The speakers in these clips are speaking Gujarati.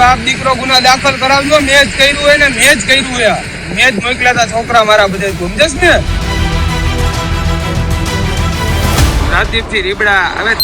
બાપ દીકરો ગુના દાખલ કરાવજો મેં જ કર્યું હોય ને મેં જ કર્યું હોય. મેં જ મોકલ્યા હતા છોકરા મારા બધે સમજસ ને? રાજદીપથી રીબડા હવે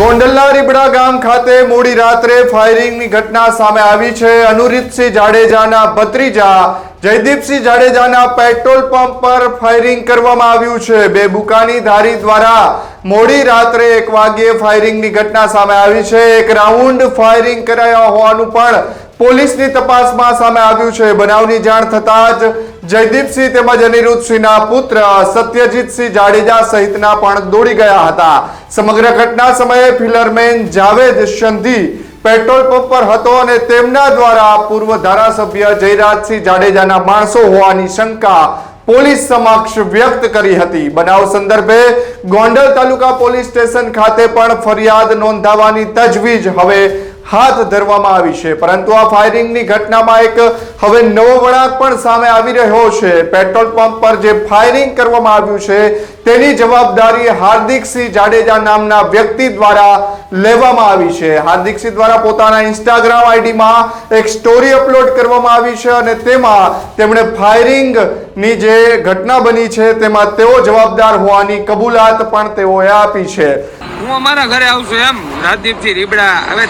ગોંડલના રીબડા ગામ ખાતે મોડી રાત્રે ફાયરિંગની ઘટના સામે આવી છે. અનુરીતસિંહ જાડેજાના ભત્રીજા જયદીપસિંહ જાડેજાના પેટ્રોલ પંપ પર ફાયરિંગ કરવામાં આવ્યું છે. બે બુકાની ધારી દ્વારા મોડી રાત્રે એક વાગ્યે ફાયરિંગની ઘટના સામે આવી છે. એક રાઉન્ડ ફાયરિંગ કરાયા હોવાનું પણ પોલીસની તપાસમાં સામે આવ્યું છે. બનાવની જાણ થતાં જ જયદીપસિંહ તેમજ અનિરુદ્ધસિંહના પુત્ર સત્યજીતસિંહ જાડેજા સહિતના પણ દોડી ગયા હતા. સમગ્ર ઘટના સમયે filler man Javed Shandhi petrol pump પર હતો અને તેમના દ્વારા પૂર્વ ધારાસભ્ય જયરાજસિંહ જાડેજાના માણસો હોવાની શંકા પોલીસ સમક્ષ વ્યક્ત કરી હતી. બનાવ સંદર્ભે ગોંડલ તાલુકા પોલીસ સ્ટેશન ખાતે પણ ફરિયાદ નોંધાવવાની તજવીજ હવે હાથ ધરવામાં આવી છે. પરંતુ આ ફાયરિંગની ઘટનામાં એક હવે નવો વળાંક પણ સામે આવી રહ્યો છે. પેટ્રોલ પંપ પર જે ફાયરિંગ કરવામાં આવ્યું છે તેની જવાબદારી હાર્દિકસિંહ જાડેજા નામના વ્યક્તિ દ્વારા લેવામાં આવી છે. હાર્દિકસિંહ દ્વારા પોતાના ઇન્સ્ટાગ્રામ આઈડીમાં એક સ્ટોરી અપલોડ કરવામાં આવી છે અને તેમાં તેમણે ફાયરિંગની જે ઘટના બની છે તેમાં તેઓ જવાબદાર હોવાની કબૂલાત પણ તેઓએ આપી છે. હું અમારા ઘરે આવશું એમ. રાજદીપથી રીબડા હવે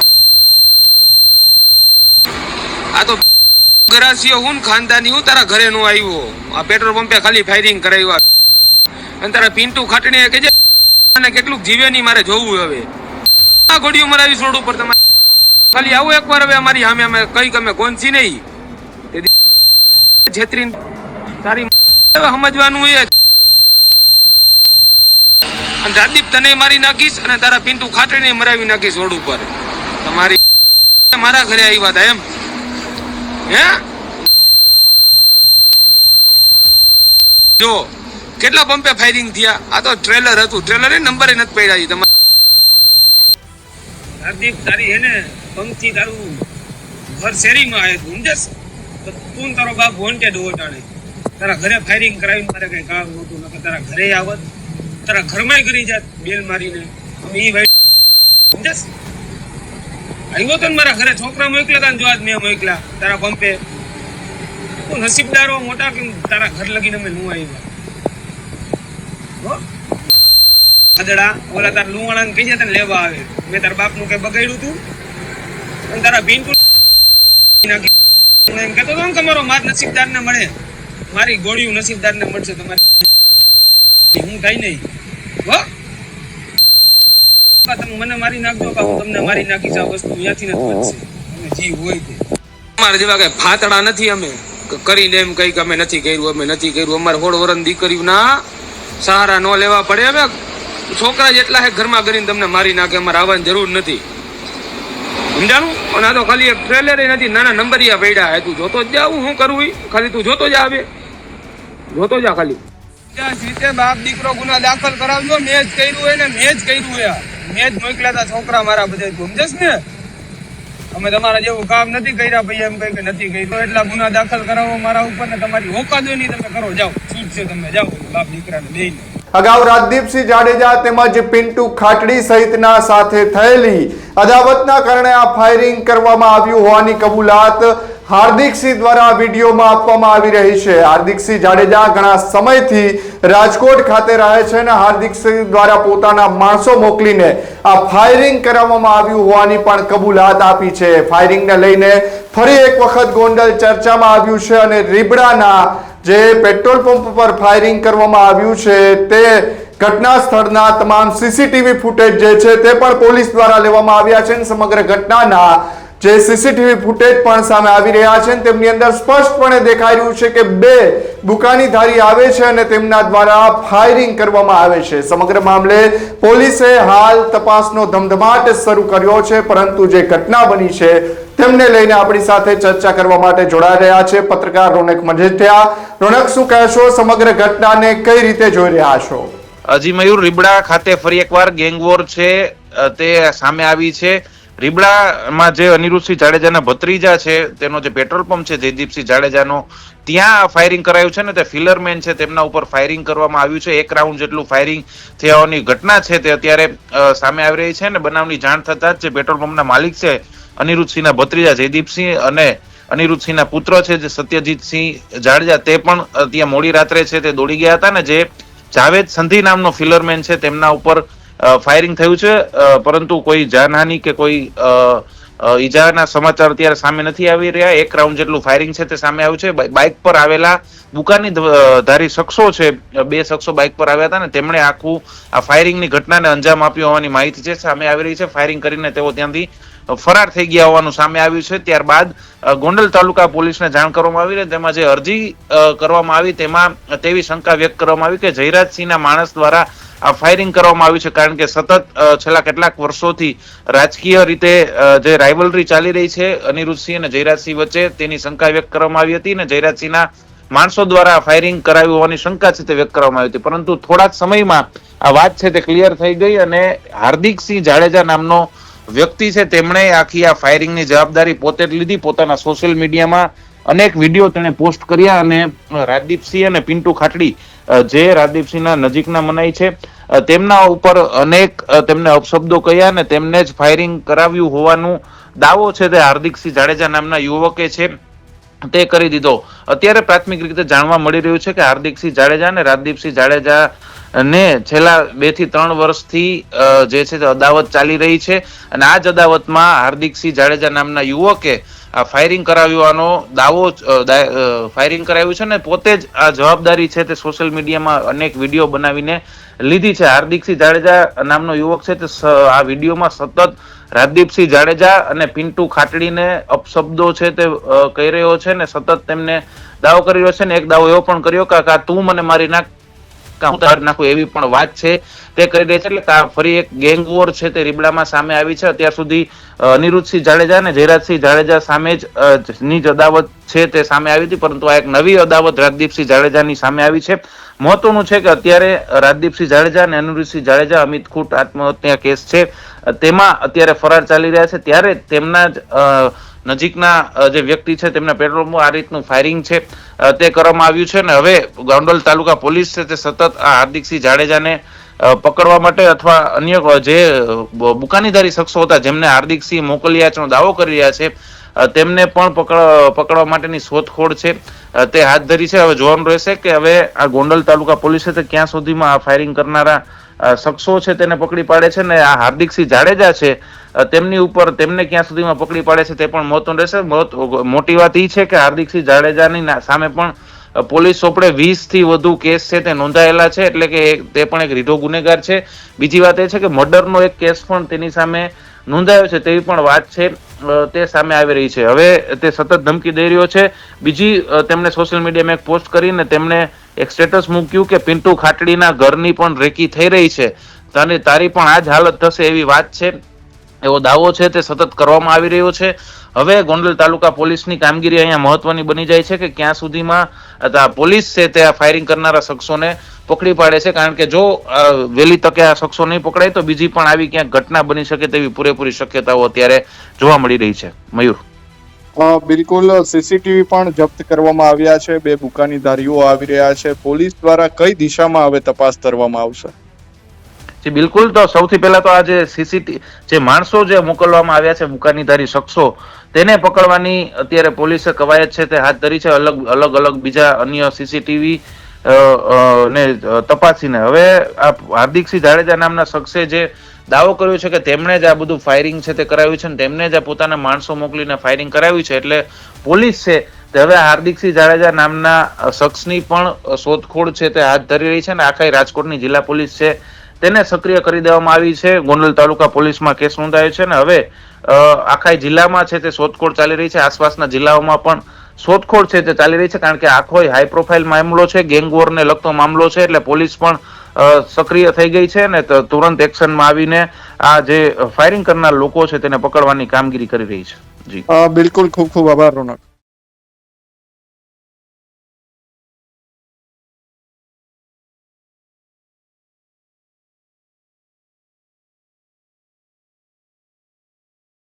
આ તો ગરાસીઓ હું ખાનદાની, હું તારા ઘરે નો આવ્યો. આ પેટ્રોલ પંપે ખાલી ફાયરિંગ કરાવ્યું. અને તારા પિન્ટુ ખાટણીએ કે અને કેટલું જીવે નહીં મારે જોવું હવે. આ ઘોડીઓ મરાવી રોડ ઉપર તમારે ખાલી આવો એકવાર હવે અમારી સામે, અમે કઈ અમે કોનસી નહીં. દી- તારી સમજવાનું એ અને રાજદીપ તને મારી નાખીશ અને તારા પિન્ટુ ખાટણી મરાવી નાખીશ રોડ ઉપર. તમારી મારા ઘરે આવી વાત એમ. હે? જો કેટલા પંપે ફાયરિંગ થયા? આ તો ટ્રેલર હતું. ટ્રેલર નંબરે નથી પડ્યા તમારે હાર્દિક, તારી એને પંક્તિ તારું ઘર શેરીમાં આવે તું સમજસ તો તું તારો બાપ વોન્ટેડ ઓટાણે તારા ઘરે ફાયરિંગ કરાવીને મારે કઈ કામ નહોતું, નકર તારા ઘરે આવત. તારા ઘરમાં કરી જાત બેલ મારીને. અમે એ ભાઈ સમજસ આવ્યો તો મારા ઘરે, છોકરા મોકલ્યા તા જોવા જ મેં મોકલ્યા તારા પંપે. નસીબદારો મોટા કે તારા ઘર લગીને અમે નું આવ્યા? આદડા ઓલા તાર લુવાણાને કહી જતા ને લેવા આવે. મેં તારા બાપનું કઈ બગાડ્યું તું? અને તારા હું એમ કહેતો હતો ને કે મારો નસીબદારને મળે. મારી ગોળીઓ નસીબદારને મળશે તમારી. હું કઈ નહીં. હો. તમે નાખજો કે તમને મારી નાખી આ વસ્તુ નથી જીવ હોય તે. જેવા કઈ ફાતડા નથી અમે. કરીને એમ કઈ અમે નથી કર્યું, અમે નથી કર્યું. અમારે હોળ વરણ દીકરીઓના સહારા ન લેવા પડે હવે છોકરા જેટલા હે ઘરમાં કરીને તમને મારી નાખે, અમારે આવવાની જરૂર નથી. સમજાણું? અને આ તો ખાલી એક ટ્રેલર નથી, નાના નંબરિયા પડ્યા હે. તું જોતો જ જા શું કરવું ખાલી તું જોતો જા આવે જોતો જા ખાલી. જીતે બાપ દીકરો ગુના દાખલ કરાવજો. મેં જ કર્યું હોય ને મેં જ કર્યું હોય મેં જ મોકલ્યા છોકરા મારા બધા સમજસ ને? અમે તમારા જેવું કામ નથી કર્યા ભાઈ, એમ કઈ નથી કર્યું. એટલા ગુના દાખલ કરાવો મારા ઉપર ને તમારી ઓકાદો નહીં તમે કરો, જાઓ. છૂટ છે તમે જાઓ. બાપ દીકરાને બેયને અગાઉ રાજદીપસિંહ જાડેજા તેમજ પિન્ટુ ખાટડી સહિતના સાથે થયેલી અદાવતના કારણે આ ફાયરિંગ કરવામાં આવ્યું હોવાની કબૂલાત હાર્દિકસિંહ દ્વારા વિડીયોમાં આપવામાં આવી રહી છે. હાર્દિકસિંહ જાડેજા ઘણા સમયથી રાજકોટ ખાતે રહે છે અને હાર્દિકસિંહ દ્વારા પોતાના માણસો મોકલીને આ ફાયરિંગ કરાવવામાં આવ્યું હોવાની પણ કબૂલાત આપી છે. ફાયરિંગને લઈને ફરી એક વખત ગોંડલ ચર્ચામાં આવ્યું છે અને રીબડાના જે પેટ્રોલ પંપ પર ફાયરિંગ કરવામાં આવ્યું છે તે ઘટના સ્થળના તમામ સીસીટીવી ફૂટેજ જે છે તે પણ પોલીસ દ્વારા લેવામાં આવ્યા છે અને સમગ્ર ઘટનાના જે સીસીટીવી ફૂટેજ પણ સામે આવી રહ્યા છે તેમની અંદર સ્પષ્ટપણે દેખાઈ રહ્યું છે કે બે બુકાનીધારી આવે છે અને તેમના દ્વારા ફાયરિંગ કરવામાં આવે છે. સમગ્ર મામલે પોલીસે હાલ તપાસનો ધમધમાટ શરૂ કર્યો છે, પરંતુ જે ઘટના બની છે તેમને લઈને આપણી સાથે ચર્ચા કરવા માટે જોડાઈ રહ્યા છે પત્રકાર રોનક મજેઠિયા. રોનક, શું કહેશો? સમગ્ર ઘટનાને કઈ રીતે જોઈ રહ્યા છો? અજી મયુર રીબડા ખાતે ફરી એકવાર ગેંગવોર છે તે સામે આવી છે. રીબડામાં જે અનિરુદ્ધસિંહ જાડેજાના ભત્રીજા છે, તેનો જે પેટ્રોલ પંપ છે જયદીપસિંહ જાડેજાનો, ત્યાં ફાયરિંગ કરાયું છે ને, તે ફિલરમેન છે, તેમના ઉપર ફાયરિંગ કરવામાં આવ્યું છે. એક રાઉન્ડ જેટલું ફાયરિંગ થવાની ઘટના છે, તે અત્યારે સામે આવી રહી છે ને, બનાવની જાણ થતા જ જે પેટ્રોલ પંપના માલિક છે, અનિરુદ્ધસિંહના ભત્રીજા જયદીપસિંહ અને અનિરુદ્ધસિંહના પુત્ર છે જે સત્યજીતસિંહ જાડેજા, તે પણ ત્યાં મોડી રાત્રે છે, તે દોડી ગયા હતા ને, જે જાવેદ સંધી નામનો ફિલરમેન છે, તેમના ઉપર ફાયરિંગ થયું છે. પરંતુ કોઈ જાનહાનિ કે કોઈ ઈજાના સમાચાર અત્યારે સામે નથી આવી રહ્યા. એક રાઉન્ડ જેટલું ફાયરિંગ છે તે સામે આવ્યું છે. બાઇક પર આવેલા બુકાની ધારી શખ્સો છે, બે શખ્સો બાઇક પર આવ્યા હતા ને તેમણે આખું, આ ફાયરિંગની ઘટનાને અંજામ આપ્યો હોવાની માહિતી છે, સામે આવી રહી છે. ફાયરિંગ કરીને તેઓ ત્યાંથી ફરાર થઈ ગયા હોવાનું સામે આવ્યું છે. ત્યારબાદ ગોંડલ તાલુકા પોલીસને જાણ કરવામાં આવી ને તેમાં જે અરજી કરવામાં આવી તેમાં તેવી શંકા વ્યક્ત કરવામાં આવી કે જયરાજસિંહના માણસ દ્વારા આ ફાયરિંગ કરવામાં આવ્યું છે, કારણ કે સતત છેલ્લા કેટલાક વર્ષોથી રાજકીય રીતે જે રાઇવલરી ચાલી રહી છે અનિરુદ્ધસિંહ અને જયરાજસિંહ વચ્ચે તેની શંકા વ્યક્ત કરવામાં આવી હતી અને જયરાજસિંહના માણસો દ્વારા ફાયરિંગ કરાવ્યું હોવાની શંકા છે તે વ્યક્ત કરવામાં આવી હતી. પરંતુ થોડાક સમયમાં આ વાત છે તે ક્લિયર થઈ ગઈ અને હાર્દિકસિંહ જાડેજા નામનો વ્યક્તિ છે, તેમણે આખી આ ફાયરિંગની જવાબદારી પોતે જ લીધી. પોતાના સોશિયલ મીડિયામાં અનેક વીડિયો તેણે પોસ્ટ કર્યા અને રાજદીપસિંહ અને પિન્ટુ ખાટડી જે રાજદીપસિંહના નજીકના મનાય છે તેમના ઉપર અનેક તેમને અપશબ્દો કહ્યા અને તેમને જ ફાયરિંગ કરાવ્યું હોવાનું દાવો છે. તે હાર્દિકસિંહ જાડેજા નામના યુવકે છે. તે કરી દીધો. અત્યારે પ્રાથમિક રીતે જાણવા મળી રહ્યું છે કે હાર્દિકસિંહ જાડેજા અને રાજદીપસિંહ જાડેજા ને છેલ્લા બેથી ત્રણ વર્ષથી જે છે તે અદાવત ચાલી રહી છે અને આ જ અદાવતમાં હાર્દિકસિંહ જાડેજા નામના યુવકે આ ફાયરિંગ કરાવ્યોનો દાવો ફાયરિંગ કરાવ્યું છે ને પોતે જ આ જવાબદારી છે તે સોશિયલ મીડિયામાં અનેક વીડિયો બનાવીને લીધી છે. હાર્દિકસિંહ જાડેજા નામનો યુવક છે તે આ વિડીયોમાં સતત રાજદીપસિંહ જાડેજા અને પિન્ટુ ખાટડીને અપશબ્દો છે તે કહી રહ્યો છે ને સતત તેમને દાવો કરી રહ્યો છે ને એક દાવો એવો પણ કર્યો કે આ તું મને મારી નાખ કાં હું નાખું, એવી પણ વાત છે તે કરી રહી છે. એટલે ફરી એક ગેંગ વોર છે તે રીબડામાં સામે આવી છે. અત્યાર સુધી અનિરુદ્ધસિંહ જાડેજા અને જયરાજસિંહ જાડેજા સામે જ, ની જ અદાવત છે તે સામે આવી હતી. પરંતુ આ એક નવી અદાવત રાજદીપસિંહ જાડેજાની સામે આવી છે. મહત્વનું છે કે અત્યારે રાજદીપસિંહ જાડેજા અને અનુરીતસિંહ જાડેજા, અમિત ખૂટ આત્મહત્યા કેસ છે. તેમાં અત્યારે ફરાર ચાલી રહ્યા છે. ત્યારે તેમના જ નજીકના જે વ્યક્તિ છે તેમના પેટ્રોલ પંપ આ રીતનું ફાયરિંગ છે. તે કરવામાં આવ્યું છે ને હવે ગોંડલ તાલુકા પોલીસ છે તે સતત આ હાર્દિકસિંહ જાડેજાને પકડવા માટે અથવા અન્ય જે બુકાનીધારી શખ્સો હતા જેમને હાર્દિકસિંહ મોકલ્યાનો દાવો કરી રહ્યા છે. તેમને પણ પકડ, પકડવા માટેની શોધખોળ છે. તે હાથ ધરી છે. હવે જોવાનું રહેશે કે હવે આ ગોંડલ તાલુકા પોલીસે તે ક્યાં સુધીમાં આ ફાયરિંગ કરનારા શખ્સો છે તેને પકડી પાડે છે ને આ હાર્દિકસિંહ જાડેજા છે તેમની ઉપર તેમને ક્યાં સુધીમાં પકડી પાડે છે તે પણ મહત્વનું રહેશે. મોટી વાત એ છે કે હાર્દિકસિંહ જાડેજાની સામે પણ પોલીસ સોપડે વીસથી વધુ કેસ છે તે નોંધાયેલા છે. એટલે કે તે પણ એક રીઢો ગુનેગાર છે. બીજી વાત એ છે કે મર્ડરનો એક કેસ પણ તેની સામે નોંધાયો છે તેવી પણ વાત છે તે સામે આવી રહી છે. હવે તે સતત ધમકી દઈ રહ્યો છે. બીજી તેમણે સોશિયલ મીડિયામાં એક પોસ્ટ કરીને તેમણે એક સ્ટેટસ મૂક્યું કે પિન્ટુ ખાટડીના ઘરની પણ રેકી થઈ રહી છે. તને તારી પણ આ જ હાલત થશે એવી વાત છે. એવો દાવો છે તે સતત કરવામાં આવી રહ્યો છે. હવે ગોંડલ તાલુકા પોલીસની કામગીરી અહીંયા મહત્વની બની જાય છે કે ક્યાં સુધીમાં પોલીસ છે તે આ ફાયરિંગ કરનારા શખ્સોને પકડી પાડે છે. કારણ કે જો વહેલી તકે આ શખ્સો નહીં પકડાય તો બીજી પણ આવી ક્યાંક ઘટના બની શકે તેવી પૂરેપૂરી શક્યતાઓ અત્યારે જોવા મળી રહી છે. મયુર. બિલકુલ સીસીટીવી પણ જપ્ત કરવામાં આવ્યા છે. બે બુકાની ધારીઓ આવી રહ્યા છે. પોલીસ દ્વારા કઈ દિશામાં હવે તપાસ કરવામાં આવશે? જી, બિલકુલ. તો સૌથી પહેલા તો આ જે સીસીટીવી જે માણસો જે મોકલવામાં આવ્યા છે, મુકાનીધારી શખ્સો, તેને પકડવાની અત્યારે પોલીસે કવાયત છે, તે હાથ ધરી છે, અલગ અલગ અલગ બીજા અન્ય સીસીટીવી ને તપાસીને. હવે આ હાર્દિકસિંહ જાડેજા નામના શખ્સે જે દાવો કર્યો છે કે તેમણે જ આ બધું ફાયરિંગ છે તે કરાવ્યું છે ને તેમણે જ આ પોતાના માણસો મોકલીને ફાયરિંગ કરાવ્યું છે, એટલે પોલીસ છે તે હવે હાર્દિકસિંહ જાડેજા નામના શખ્સની પણ શોધખોળ છે તે હાથ ધરી રહી છે ને આખા રાજકોટની જિલ્લા પોલીસ છે તેને સક્રિય કરી દેવામાં આવી છે. ગોંડલ તાલુકા પોલીસમાં કેસ નોંધાયો છે અને હવે આખા જિલ્લામાં છે તે શોધખોળ ચાલી રહી છે. આસપાસના જિલ્લાઓમાં પણ શોધખોળ છે તે ચાલી રહી છે કારણ કે આખો હાઈ પ્રોફાઇલ મામલો છે. ગેંગવોરને લગતો મામલો છે એટલે પોલીસ પણ સક્રિય થઈ ગઈ છે ને ત- તુરંત એક્શનમાં આવીને આ જે ફાયરિંગ કરનાર લોકો છે તેને પકડવાની કામગીરી કરી રહી છે. જી. બિલકુલ ખૂબ ખૂબ આભાર રોનક.